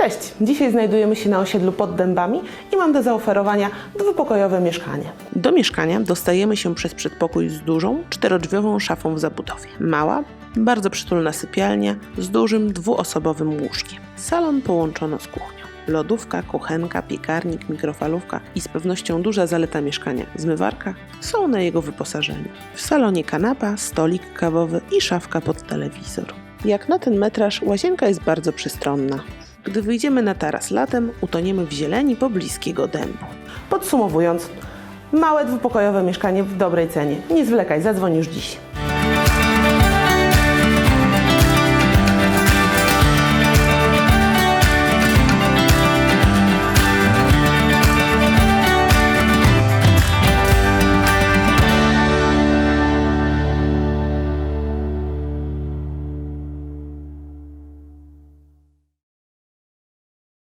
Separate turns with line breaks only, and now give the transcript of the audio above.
Cześć! Dzisiaj znajdujemy się na osiedlu pod Dębami i mam do zaoferowania dwupokojowe mieszkanie. Do mieszkania dostajemy się przez przedpokój z dużą, czterodrzwiową szafą w zabudowie. Mała, bardzo przytulna sypialnia z dużym, dwuosobowym łóżkiem. Salon połączono z kuchnią. Lodówka, kuchenka, piekarnik, mikrofalówka i z pewnością duża zaleta mieszkania zmywarka są na jego wyposażeniu. W salonie kanapa, stolik kawowy i szafka pod telewizor. Jak na ten metraż łazienka jest bardzo przystronna. Gdy wyjdziemy na taras latem, utoniemy w zieleni pobliskiego dębu. Podsumowując, małe dwupokojowe mieszkanie w dobrej cenie. Nie zwlekaj, zadzwoń już dziś.